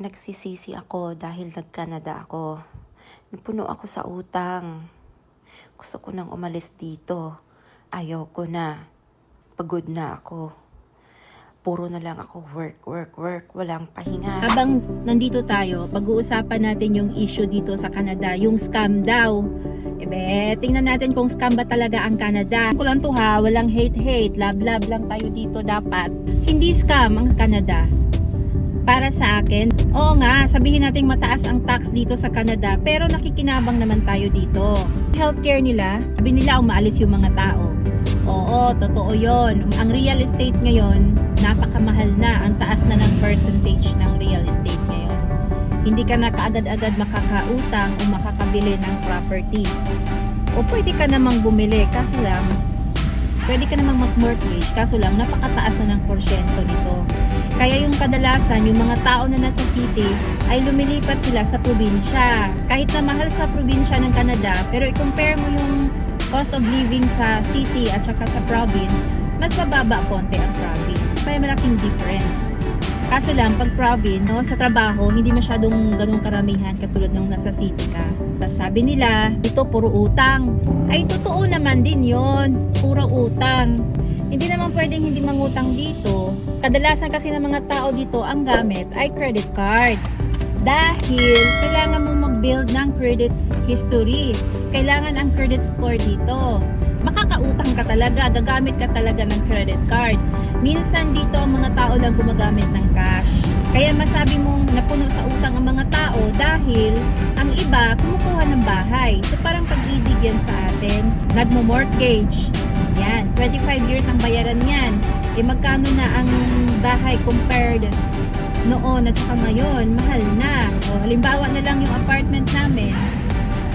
Nagsisisi ako dahil nag-Canada ako. Napuno ako sa utang. Gusto ko nang umalis dito. Ayaw ko na. Pagod na ako. Puro na lang ako work, work, work. Walang pahinga. Habang nandito tayo, pag-uusapan natin yung issue dito sa Canada, yung scam daw. Ebe, tingnan natin kung scam ba talaga ang Canada. Ko lang to ha, walang hate-hate, love-love lang tayo dito dapat. Hindi scam ang Canada. Sa akin, oo nga, sabihin nating mataas ang tax dito sa Canada, pero nakikinabang naman tayo dito. Healthcare nila, sabi nila umaalis yung mga tao. Oo, totoo yon. Ang real estate ngayon, napakamahal na. Ang taas na ng percentage ng real estate ngayon. Hindi ka na kaagad-agad makakautang o makakabili ng property. O pwede ka namang bumili, kaso lang, pwede ka namang mag-mortgage, kaso lang, napakataas na ng porsyento nito. Kaya yung kadalasan, yung mga tao na nasa city, ay lumilipat sila sa probinsya. Kahit na mahal sa probinsya ng Canada, pero i-compare mo yung cost of living sa city at saka sa province, mas mababa konti ang province. May malaking difference. Kaso lang, pag province, no, sa trabaho, hindi masyadong ganun karamihan katulad nung nasa city ka. Sabi nila, ito puro utang. Ay, totoo naman din yon Puro utang. Hindi naman pwedeng hindi mangutang dito. Kadalasan kasi ng mga tao dito, ang gamit ay credit card. Dahil kailangan mong mag-build ng credit history. Kailangan ang credit score dito. Makakautang ka talaga, gagamit ka talaga ng credit card. Minsan dito ang mga tao lang gumagamit ng cash. Kaya masabi mong napuno sa utang ang mga tao dahil ang iba kumukuha ng bahay. So parang pag-ibig yan sa atin. Nagmo-mortgage. Yan, 25 years ang bayaran yan. E magkano na ang bahay compared noon at saka ngayon, mahal na. O, halimbawa na lang yung apartment namin.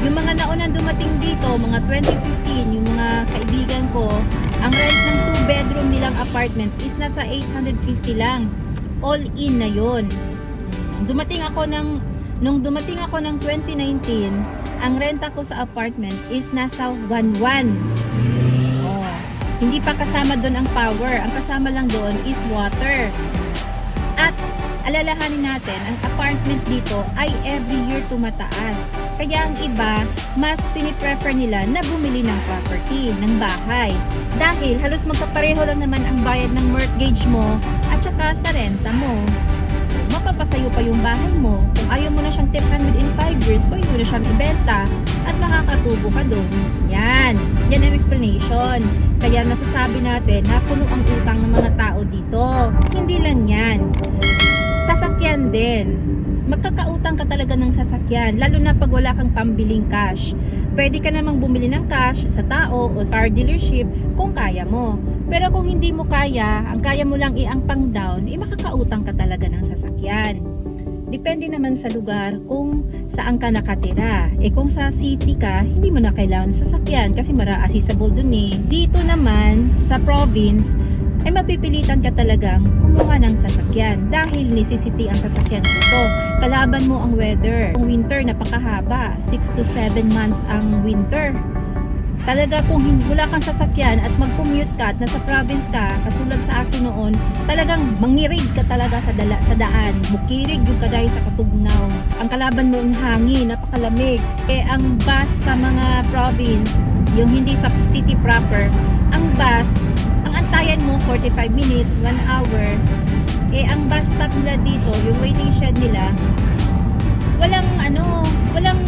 Yung mga naunang dumating dito, mga 2015, yung mga kaibigan ko, ang rent ng 2 bedroom nilang apartment is nasa 850 lang. All in na yon. Dumating ako ng nung dumating ako ng 2019, ang renta ko sa apartment is nasa 11. Hindi pa kasama doon ang power. Ang kasama lang doon is water. At alalahanin natin, ang apartment dito ay every year tumataas. Kaya ang iba, mas piniprefer nila na bumili ng property, ng bahay. Dahil halos magkapareho lang naman ang bayad ng mortgage mo at saka sa renta mo. Mapapasayo pa yung bahay mo. Kung ayaw mo na siyang tirhan within 5 years, pwede mo na siyang ibenta at makakatubo ka doon. Yan. Yan ang explanation. Kaya nasasabi natin na puno ang utang ng mga tao dito. Hindi lang yan sasakyan din. Magkakautang ka talaga ng sasakyan, lalo na pag wala kang pambiling cash. Pwede ka namang bumili ng cash sa tao o sa car dealership kung kaya mo. Pero kung hindi mo kaya, ang kaya mo lang i-ang pang down, eh makakautang ka talaga ng sasakyan. Depende naman sa lugar kung saan ka nakatira. Eh kung sa city ka, hindi mo na kailangan ng sasakyan kasi mara accessible dun eh. Dito naman, sa province, ay mapipilitan ka talagang kumuha ng sasakyan dahil necessity ang sasakyan dito. Kalaban mo ang weather. Ang winter napakahaba, 6 to 7 months ang winter. Talaga kung wala kang sasakyan at mag-commute ka at nasa province ka, katulad sa akin noon, talagang mangirig ka talaga sa, dala, sa daan. Mukirig yung kaday sa katugnaw. Ang kalaban mo ang hangin, napakalamig. Eh ang bus sa mga province, yung hindi sa city proper, ang bus, ang antayan mo 45 minutes, 1 hour. Eh ang bus stop nila dito, yung waiting shed nila, walang ano, walang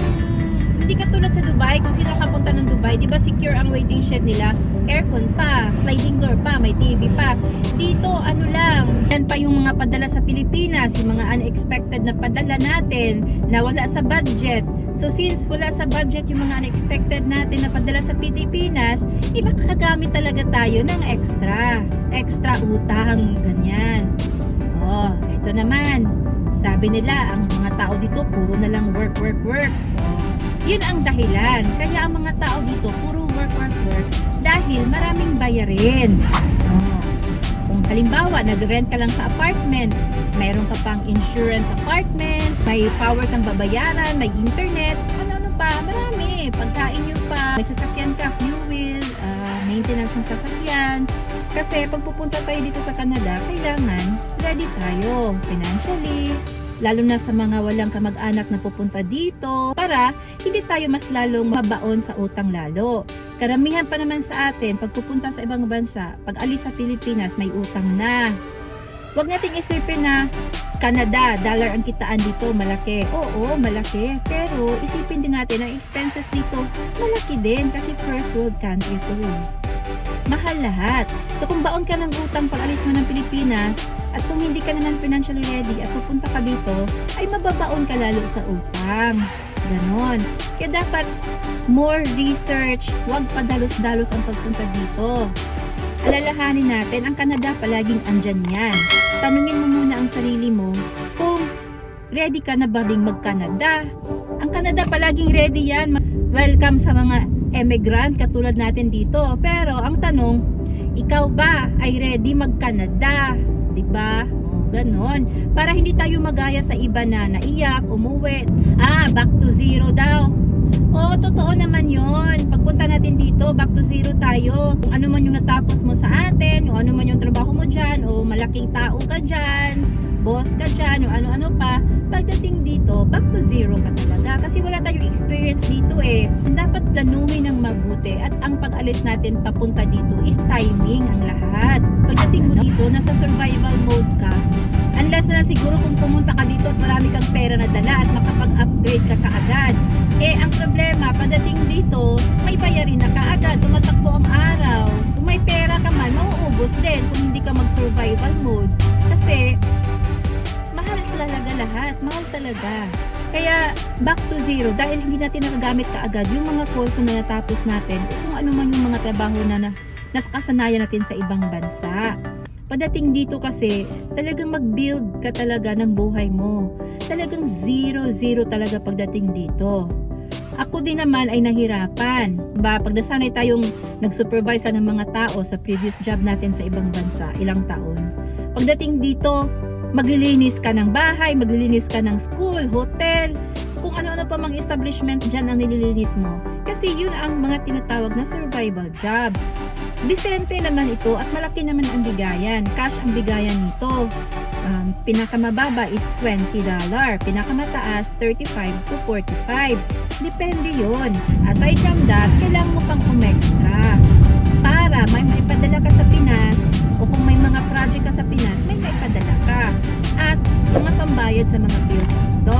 hindi katulad sa Dubai, kung sino nakapunta ng Dubai, di ba secure ang waiting shed nila? Aircon pa, sliding door pa, may TV pa. Dito, ano lang, yan pa yung mga padala sa Pilipinas, yung mga unexpected na padala natin na wala sa budget. So since wala sa budget yung mga unexpected natin na padala sa Pilipinas, iba kakagamit talaga tayo ng extra. Extra utang, ganyan. Oh, ito naman. Sabi nila, ang mga tao dito puro na lang work, work, work. Yun ang dahilan. Kaya ang mga tao dito puro work, work, work dahil maraming bayarin. Oh. Kung halimbawa, nag-rent ka lang sa apartment, mayroon ka pang insurance apartment, may power kang babayaran, may internet, ano-ano pa, marami. Pagkain nyo pa, may sasakyan ka, fuel, ah, maintenance ng sasakyan. Kasi pag pupunta tayo dito sa Canada, kailangan ready tayo financially, lalo na sa mga walang kamag-anak na pupunta dito para hindi tayo mas lalong mabaon sa utang lalo. Karamihan pa naman sa atin, pag pupunta sa ibang bansa, pag alis sa Pilipinas, may utang na. Huwag nating isipin na Canada, dollar ang kitaan dito, malaki. Oo, malaki. Pero isipin din natin ang expenses dito, malaki din kasi first world country to. eh. Mahal lahat. So kung baon ka ng utang pag alis mo ng Pilipinas at kung hindi ka naman financially ready at pupunta ka dito, ay mababaon ka lalo sa utang. Ganon. Kaya dapat more research, huwag padalos-dalos ang pagpunta dito. Alalahanin natin, ang Canada palaging andyan yan. Tanungin mo muna ang sarili mo kung ready ka na ba ring mag-Canada. Ang Canada palaging ready yan. Welcome sa mga emigrant katulad natin dito. Pero ang tanong, ikaw ba ay ready mag-Canada? 'Di ba? Ganon. Para hindi tayo magaya sa iba na naiyak, umuwi. Ah, back to zero daw. Oo, totoo naman yon. Pagpunta natin dito, back to zero tayo. Kung ano man yung natapos mo sa atin, kung ano man yung trabaho mo dyan, o malaking tao ka dyan, boss ka dyan, o ano-ano pa, pagdating dito, back to zero ka talaga. Kasi wala tayong experience dito eh. Dapat planuhin ng mabuti at ang pag-alis natin papunta dito is timing ang lahat. Pagdating mo dito, nasa survival mode ka. Unless na siguro kung pumunta ka dito at marami kang pera na dala at makapag-upgrade ka kaagad. Eh, ang problema, pagdating dito, may bayarin na kaagad, tumatakbo ang araw. Kung may pera ka man, mauubos din kung hindi ka mag-survival mode. Kasi, lahat. Mahal talaga. Kaya, back to zero. Dahil hindi natin nakagamit kaagad yung mga kurso na natapos natin kung ano man yung mga trabaho na, na nasa kasanayan natin sa ibang bansa. Pagdating dito kasi, talagang mag-build ka talaga ng buhay mo. Talagang zero-zero talaga pagdating dito. Ako din naman ay nahirapan. Ba, pag nasanay tayong nag-supervise ng mga tao sa previous job natin sa ibang bansa, ilang taon. Pagdating dito, maglilinis ka ng bahay, maglilinis ka ng school, hotel, kung ano-ano pa mga establishment dyan ang nililinis mo. Kasi yun ang mga tinatawag na survival job. Disente naman ito at malaki naman ang bigayan. Cash ang bigayan nito. Um, pinakamababa is $20. Pinakamataas, 35 to 45. Depende yon. Aside from that, kailangan mo pang umextra. Para may maipadala ka sa Pinas o kung may mga project ka sa Pinas, may maipadala ka. Pambayad sa mga bills dito.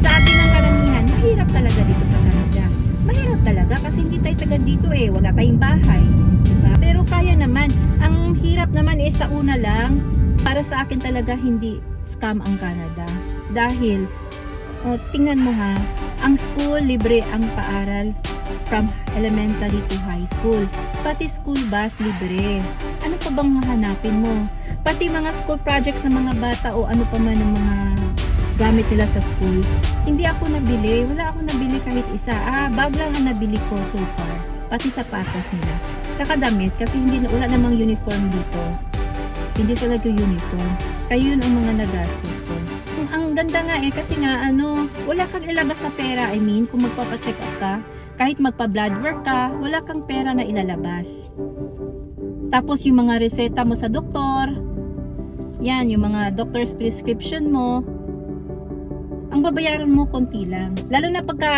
Sabi ng karamihan, mahirap talaga dito sa Canada. Mahirap talaga kasi hindi tayo taga dito eh. Wala tayong bahay. Diba? Pero kaya naman. Ang hirap naman is sa una lang, para sa akin talaga hindi scam ang Canada. Dahil, uh, tingnan mo ha, ang school libre ang paaral from elementary to high school. Pati school bus libre. Ano pa bang hahanapin mo? Pati mga school projects ng mga bata o ano pa man ng mga gamit nila sa school. Hindi ako nabili. Wala ako nabili kahit isa. Ah, bag lang ang nabili ko so far. Pati sapatos nila. Tsaka damit kasi hindi na, wala namang uniform dito. Hindi sila nag-uniform. Kaya yun ang mga nagastos ko. Ang, ganda nga eh kasi nga ano, wala kang ilalabas na pera. I mean, kung magpapa-check up ka, kahit magpa-blood work ka, wala kang pera na ilalabas. Tapos yung mga reseta mo sa doktor, yan, yung mga doctor's prescription mo, ang babayaran mo konti lang. Lalo na pagka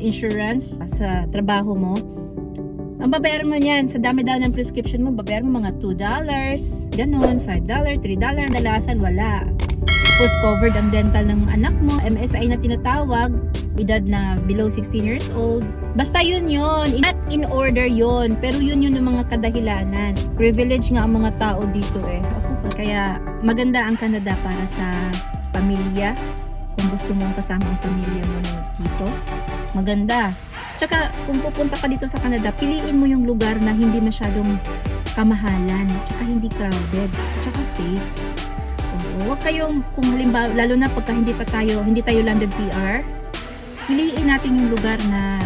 insurance sa trabaho mo, ang babayaran mo niyan, sa dami daw ng prescription mo, babayaran mo mga $2, ganun, $5, $3, dalasan, wala. Tapos covered ang dental ng anak mo, MSI na tinatawag, edad na below 16 years old. Basta yun yun, not in order yun, pero yun yun yung mga kadahilanan. Privilege nga ang mga tao dito eh. Ako. Kaya maganda ang Canada para sa pamilya, kung gusto mong kasama ang pamilya mo dito. Maganda. Tsaka kung pupunta ka dito sa Canada, piliin mo yung lugar na hindi masyadong kamahalan, tsaka hindi crowded, tsaka safe. Oo, huwag kayong, kung halimbawa, lalo na pagka hindi pa tayo, hindi tayo landed PR, piliin natin yung lugar na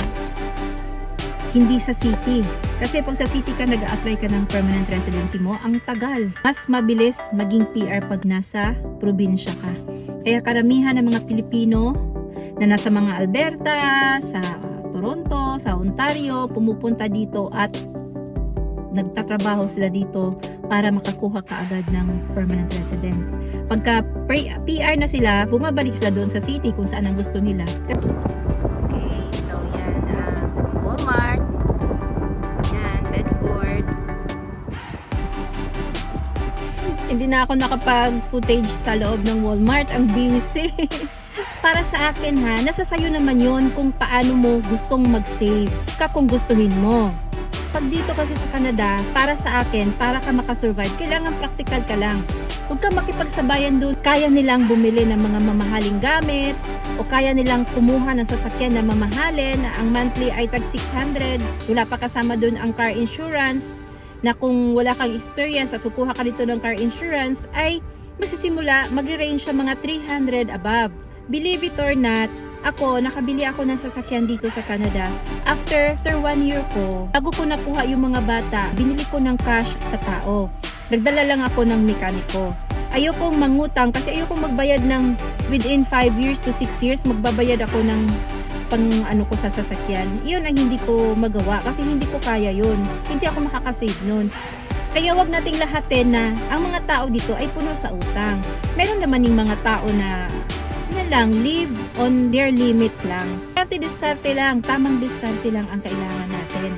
hindi sa city. Kasi pag sa city ka, nag-apply ka ng permanent residency mo, ang tagal. Mas mabilis maging PR pag nasa probinsya ka. Kaya karamihan ng mga Pilipino na nasa mga Alberta, sa Toronto, sa Ontario, pumupunta dito at nagtatrabaho sila dito para makakuha ka agad ng permanent resident. Pagka PR na sila, bumabalik sila doon sa city kung saan ang gusto nila. Hindi na ako nakapag-footage sa loob ng Walmart. Ang busy. Para sa akin ha, nasa sayo naman yun kung paano mo gustong mag-save. Ka kung gustuhin mo. Pag dito kasi sa Canada, para sa akin, para ka makasurvive, kailangan practical ka lang. Huwag ka makipagsabayan doon. Kaya nilang bumili ng mga mamahaling gamit o kaya nilang kumuha ng sasakyan na mamahalin na ang monthly ay tag 600. Wala pa kasama doon ang car insurance na kung wala kang experience at kukuha ka dito ng car insurance ay magsisimula, magre-range sa mga 300 above. Believe it or not, ako, nakabili ako ng sasakyan dito sa Canada. After, after one year ko, bago ko nakuha yung mga bata, binili ko ng cash sa tao. Nagdala lang ako ng mekaniko. Ayokong mangutang kasi ayokong magbayad ng within 5 years to 6 years, magbabayad ako ng pang ano ko sa sasakyan. Iyon ang hindi ko magawa kasi hindi ko kaya yun. Hindi ako makakasave nun. Kaya wag nating lahatin na ang mga tao dito ay puno sa utang. Meron naman yung mga tao na na lang, live on their limit lang. Diskarte-diskarte lang, tamang diskarte lang ang kailangan natin.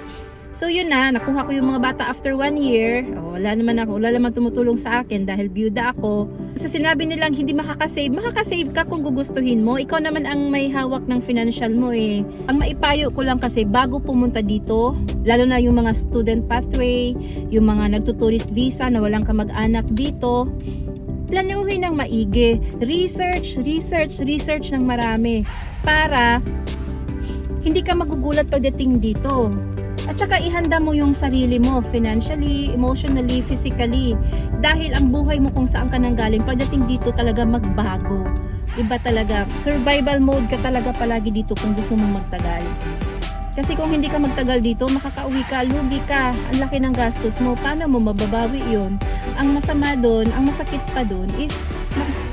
So yun na, nakuha ko yung mga bata after one year. Oh, wala naman ako, wala naman tumutulong sa akin dahil byuda ako. Sa sinabi nilang hindi makakasave, makakasave ka kung gugustuhin mo. Ikaw naman ang may hawak ng financial mo eh. Ang maipayo ko lang kasi bago pumunta dito, lalo na yung mga student pathway, yung mga nagtuturist visa na walang kamag-anak dito, planuhin ng maigi. Research, research, research ng marami para hindi ka magugulat pagdating dito. At saka ihanda mo yung sarili mo financially, emotionally, physically. Dahil ang buhay mo kung saan ka nanggaling, pagdating dito talaga magbago. Iba talaga. Survival mode ka talaga palagi dito kung gusto mong magtagal. Kasi kung hindi ka magtagal dito, makakauwi ka, lugi ka, ang laki ng gastos mo, paano mo mababawi yun? Ang masama doon, ang masakit pa doon is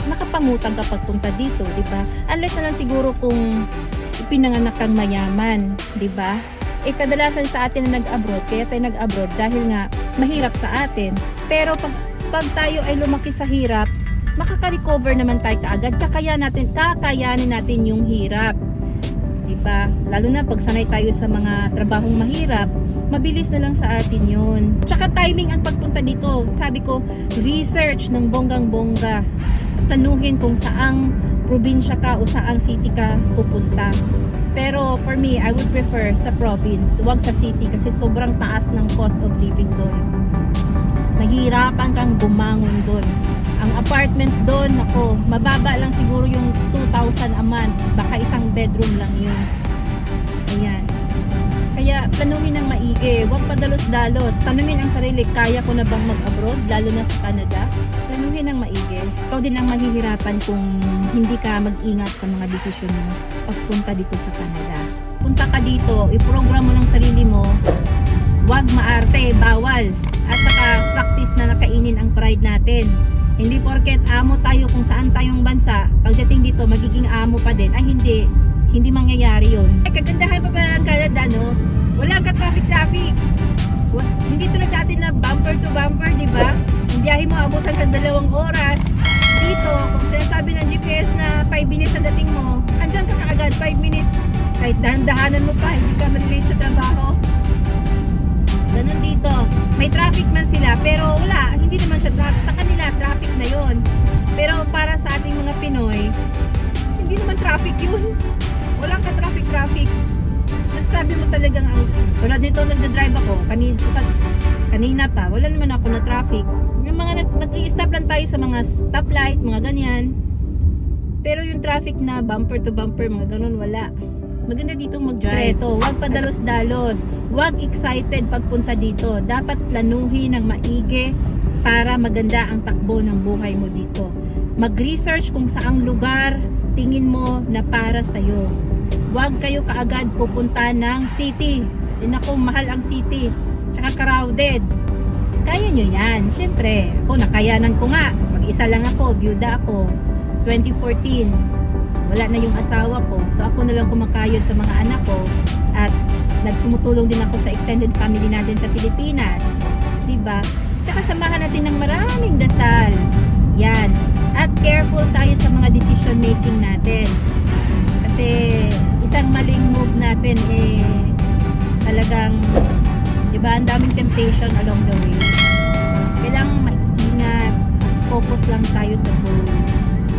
nakapangutang ka pagpunta dito, di ba? Unless na lang siguro kung ipinanganak kang mayaman, di ba? Eh kadalasan sa atin na nag-abroad, kaya tayo nag-abroad dahil nga mahirap sa atin. Pero pag, pag tayo ay lumaki sa hirap, makaka-recover naman tayo kaagad. Kakaya natin, kakayanin natin yung hirap. Diba? Lalo na pag sanay tayo sa mga trabahong mahirap, mabilis na lang sa atin yun. Tsaka timing ang pagpunta dito. Sabi ko, research ng bonggang-bongga. Tanuhin kung saang probinsya ka o saang city ka pupunta. Pero for me, I would prefer sa province, wag sa city kasi sobrang taas ng cost of living doon. Mahirapan kang bumangon doon. Ang apartment doon, ako, mababa lang siguro yung 2,000 a month. Baka isang bedroom lang yun. Ayan. Kaya planuhin ng maigi, huwag padalos-dalos. Tanungin ang sarili, kaya ko na bang mag-abroad, lalo na sa Canada? Planuhin ng maigi. Ikaw din ang mahihirapan kung hindi ka mag-ingat sa mga desisyon mo pagpunta dito sa Canada. Punta ka dito, iprogram mo ng sarili mo, huwag maarte, bawal. At saka practice na nakainin ang pride natin. Hindi porket amo tayo kung saan tayong bansa, pagdating dito magiging amo pa din. Ay hindi, hindi mangyayari yun. Ay, kagandahan pa pala ng Canada, no? Wala ka traffic-traffic. Hindi tulad sa atin na bumper to bumper, di ba? Biyahe mo abutan ka dalawang oras. Dito, kung sinasabi ng GPS na 5 minutes ang dating mo, andyan ka kaagad, 5 minutes. Kahit dahan-dahanan mo pa, hindi ka ma-relate sa trabaho. Ganun dito. May traffic man sila, pero wala, hindi naman siya traffic. Sa kanila, traffic na yon. Pero para sa ating mga Pinoy, hindi naman traffic yun. Walang ka-traffic-traffic. Nasabi mo talagang ang, tulad nito nagda-drive ako, kanina, kanina pa, wala naman ako na traffic. Yung mga nag, nag-i-stop lang tayo sa mga stoplight, mga ganyan. Pero yung traffic na bumper to bumper, mga ganun, wala. Maganda dito mag-drive. Huwag padalos-dalos. Huwag excited pagpunta dito. Dapat planuhin ng maigi para maganda ang takbo ng buhay mo dito. Mag-research kung saang lugar tingin mo na para sa'yo. Huwag kayo kaagad pupunta ng city. Eh, naku, mahal ang city. Tsaka crowded. Kaya nyo yan. Siyempre, ako nakayanan ko nga. Mag-isa lang ako, byuda ako. 2014 wala na yung asawa ko. So ako na lang kumakayod sa mga anak ko at nagtumutulong din ako sa extended family natin sa Pilipinas. ba? Tsaka samahan natin ng maraming dasal. Yan. At careful tayo sa mga decision making natin. Kasi isang maling move natin eh talagang 'di ba ang daming temptation along the way. Kailangan maingat, focus lang tayo sa goal.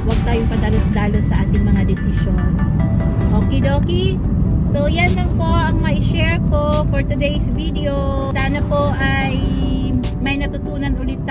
Huwag tayong padalos-dalos sa ating mga desisyon. Okidoki? So yan lang po ang ma-share ko for today's video. Sana po ay may natutunan ulit tayo.